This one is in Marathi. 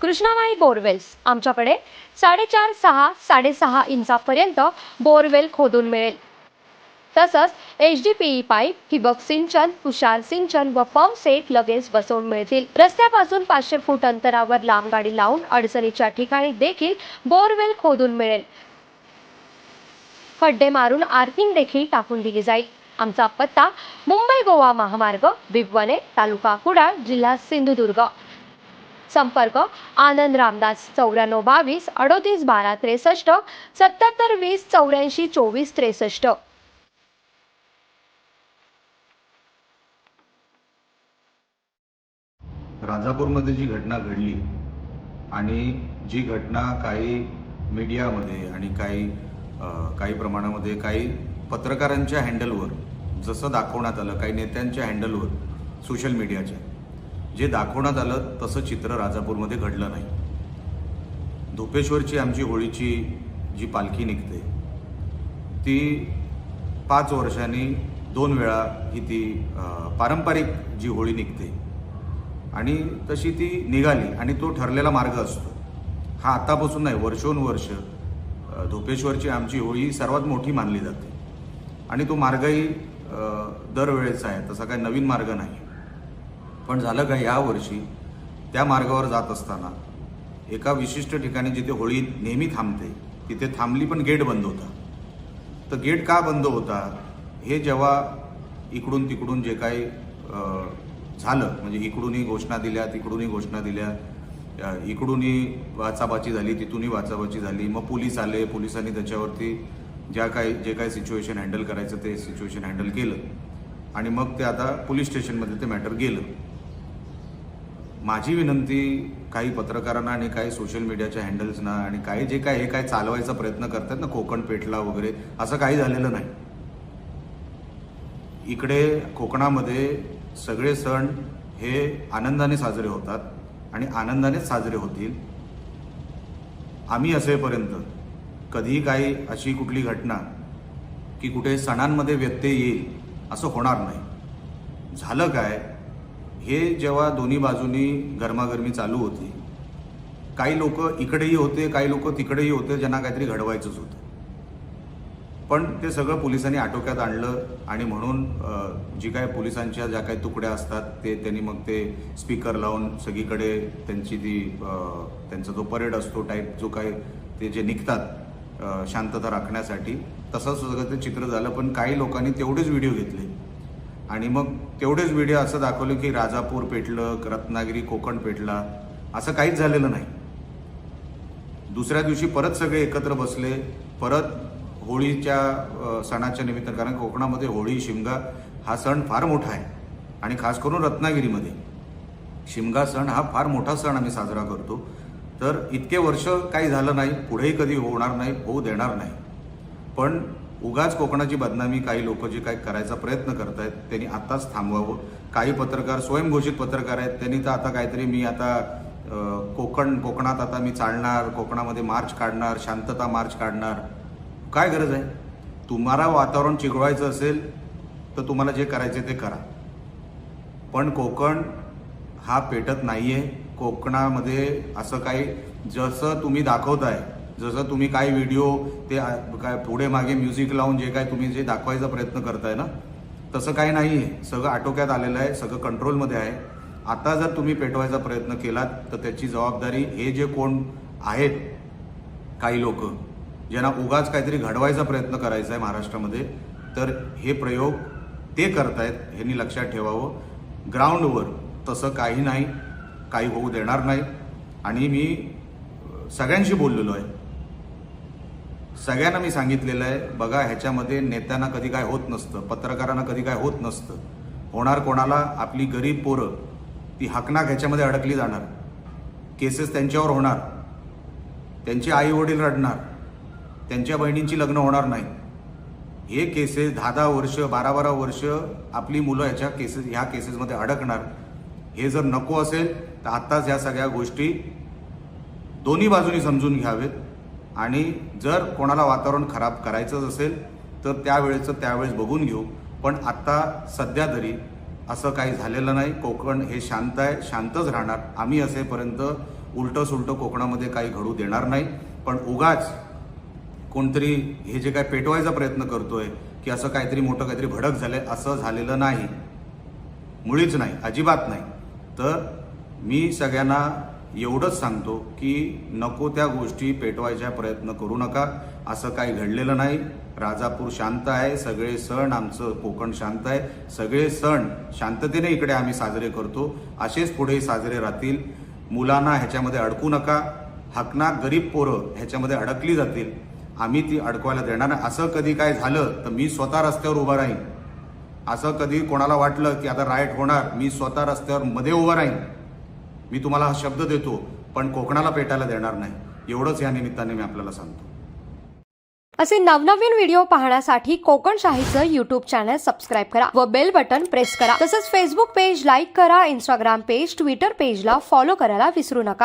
कृष्णाबाई बोरवेल्स आमच्याकडे साडेचार सहा साडेसहा इंचापर्यंत बोरवेल खोदून मिळेल. तसंच H D P E pipe ठिबक सिंचन तुषार सिंचन व पंप सेट लगेच बसवून मिळतील. रस्त्यापासून पाचशे फूट अंतरावर लांब गाडी लावून अडचणीच्या ठिकाणी देखील बोरवेल खोदून मिळेल. खड्डे मारून आर्थिंग देखील टाकून दिली जाईल. आमचा पत्ता मुंबई गोवा महामार्ग बिबवणे तालुका कुडाळ जिल्हा सिंधुदुर्ग. संपर्क. आनंद रामदास चौऱ्याण्णव बावीस अडोतीस बारा त्रेसष्ट सत्याहत्तर वीस चौऱ्याऐंशी चोवीस त्रेसष्ट. राजापूरमध्ये जी घटना घडली आणि जी घटना काही मीडियामध्ये आणि काही काही प्रमाणामध्ये काही पत्रकारांच्या हँडलवर जसं दाखवण्यात आलं काही नेत्यांच्या हँडलवर सोशल मीडियाच्या जे दाखवण्यात आलं तसं चित्र राजापूरमध्ये घडलं नाही. धोपेश्वरची आमची होळीची जी पालखी निघते ती पाच वर्षांनी दोन वेळा ही ती पारंपरिक जी होळी निघते. आणि तशी ती निघाली आणि तो ठरलेला मार्ग असतो. हा आतापासून नाही वर्षोनुवर्ष धोपेश्वरची आमची होळी सर्वात मोठी मानली जाते. आणि तो मार्गही दरवेळेचा आहे तसा काही नवीन मार्ग नाही. पण झालं का यावर्षी त्या मार्गावर जात असताना एका विशिष्ट ठिकाणी जिथे होळी नेहमी थांबते तिथे थांबली पण गेट बंद होता. तर गेट का बंद होता? हे जेव्हा इकडून तिकडून जे काही झालं म्हणजे इकडूनही घोषणा दिल्या तिकडूनही घोषणा दिल्या इकडूनही वाचाबाची झाली तिथूनही वाचाबाची झाली मग पोलीस आले पोलिसांनी त्याच्यावरती ज्या काही जे काही सिच्युएशन हँडल करायचं ते सिच्युएशन हँडल केलं. आणि मग ते आता पोलीस स्टेशनमध्ये ते मॅटर गेलं. माझी विनंती काही पत्रकारांना आणि काही सोशल मीडियाच्या हँडल्सना आणि काही जे काय हे काय चालवायचा प्रयत्न करतात ना कोकण पेटला वगैरे असं काही झालेलं नाही. इकडे कोकणामध्ये सगळे सण हे आनंदाने साजरे होतात आणि आनंदानेच साजरे होतील. आम्ही असेपर्यंत कधीही काही अशी कुठली घटना की कुठे सणांमध्ये व्यत्यय येईल असं होणार नाही. झालं काय? हे जेव्हा दोन्ही बाजूनी गरमागरमी चालू होती काही लोक इकडेही होते काही लोक तिकडेही होते ज्यांना काहीतरी घडवायचंच होतं. पण ते सगळं पोलिसांनी आटोक्यात आणलं आणि म्हणून जी काय पोलिसांच्या ज्या काही तुकड्या असतात ते त्यांनी मग ते स्पीकर लावून सगळीकडे त्यांची ती त्यांचा जो परेड असतो टाईप जो काय ते जे निघतात शांतता राखण्यासाठी तसंच सगळं ते चित्र झालं. पण काही लोकांनी तेवढेच व्हिडिओ घेतले. आणि मग तेवढेच व्हिडिओ असं दाखवलं की राजापूर पेटलं रत्नागिरी कोकण पेटला असं काहीच झालेलं नाही. दुसऱ्या दिवशी परत सगळे एकत्र बसले परत होळीच्या सणाच्या निमित्तानं कारण कोकणामध्ये होळी शिमगा हा सण फार मोठा आहे. आणि खास करून रत्नागिरीमध्ये. शिमगा सण हा फार मोठा सण आम्ही साजरा करतो. तर इतके वर्ष काही झालं नाही पुढेही कधी होणार नाही होऊ देणार नाही. पण उगाच कोकणाची बदनामी काही लोक जे काही करायचा प्रयत्न करत आहेत त्यांनी आत्ताच थांबवावं. काही पत्रकार स्वयंघोषित पत्रकार आहेत त्यांनी तर आता काहीतरी मी आता कोकण कोकणात आता मी चालणार कोकणामध्ये मार्च काढणार शांतता मार्च काढणार. काय गरज आहे? तुम्हाला वातावरण चिघळवायचं असेल तर तुम्हाला जे करायचे ते करा. पण कोकण हा पेटत नाही आहे कोकणामध्ये असं काही जसं तुम्ही दाखवताय जसं तुम्ही काय व्हिडिओ ते काय पुढे मागे म्युझिक लावून जे काय तुम्ही जे दाखवायचा प्रयत्न करताय ना तसं काही नाही आहे सगळं आटोक्यात आलेलं आहे सगळं कंट्रोलमध्ये आहे. आता जर तुम्ही पेटवायचा प्रयत्न केलात तर त्याची जबाबदारी हे जे कोण आहेत काही लोक ज्यांना उगाच काहीतरी घडवायचा प्रयत्न करायचा आहे महाराष्ट्रामध्ये तर हे प्रयोग ते करतायत ह्यांनी लक्षात ठेवावं. ग्राउंडवर तसं काही नाही काही होऊ देणार नाही. आणि मी सगळ्यांशी बोललेलो आहे. सगळ्यांना मी सांगितलेलं आहे बघा ह्याच्यामध्ये नेत्यांना कधी काय होत नसतं पत्रकारांना कधी काय होत नसतं. होणार कोणाला? आपली गरीब पोरं ती हकनाक ह्याच्यामध्ये अडकली जाणार. केसेस त्यांच्यावर होणार. त्यांचे आई वडील रडणार. त्यांच्या बहिणींची लग्न होणार नाही. हे केसेस दहा दहा वर्ष बारा बारा वर्ष आपली मुलं ह्याच्या केसेस ह्या केसेसमध्ये अडकणार. हे जर नको असेल तर आत्ताच ह्या सगळ्या गोष्टी दोन्ही बाजूनी समजून घ्यावेत. आणि जर कोणाला वातावरण खराब करायचंच असेल तर त्यावेळेचं त्यावेळेस बघून घेऊ. पण आत्ता सध्या तरी असं काही झालेलं नाही. कोकण हे शांत आहे शांतच राहणार. आम्ही असेपर्यंत उलटं सुलटं कोकणामध्ये काही घडू देणार नाही. पण उगाच कोणतरी हे जे काय पेटवायचा प्रयत्न करतोय की असं काहीतरी मोठं काहीतरी भडक झालंय असं झालेलं नाही. मुळीच नाही अजिबात नाही. तर मी सगळ्यांना एवढंच सांगतो की नको त्या गोष्टी पेटवायचा प्रयत्न करू नका. असं काही घडलेलं नाही. राजापूर शांत आहे. सगळे सण आमचं कोकण शांत आहे. सगळे सण शांततेने इकडे आम्ही साजरे करतो. असेच पुढे साजरे राहतील. मुलांना ह्याच्यामध्ये अडकू नका. हकना गरीब पोरं ह्याच्यामध्ये अडकली जातील. आम्ही ती अडकवायला देणार नाही. असं कधी काय झालं तर मी स्वतः रस्त्यावर उभा राहीन. असं कधी कोणाला वाटलं की आता राईट होणार मी स्वतः रस्त्यावर मध्ये उभं राहीन. मी तुम्हाला हा शब्द देतो पण कोकणाला पेटायला देणार नाही. एवढंच या निमित्ताने मी आपल्याला सांगतो. असे नवनवीन व्हिडिओ पाहण्यासाठी कोकणशाहीचं युट्यूब चॅनल सबस्क्राईब करा व बेल बटन प्रेस करा. तसंच फेसबुक पेज लाईक करा इंस्टाग्राम पेज ट्विटर पेजला फॉलो करायला विसरू नका.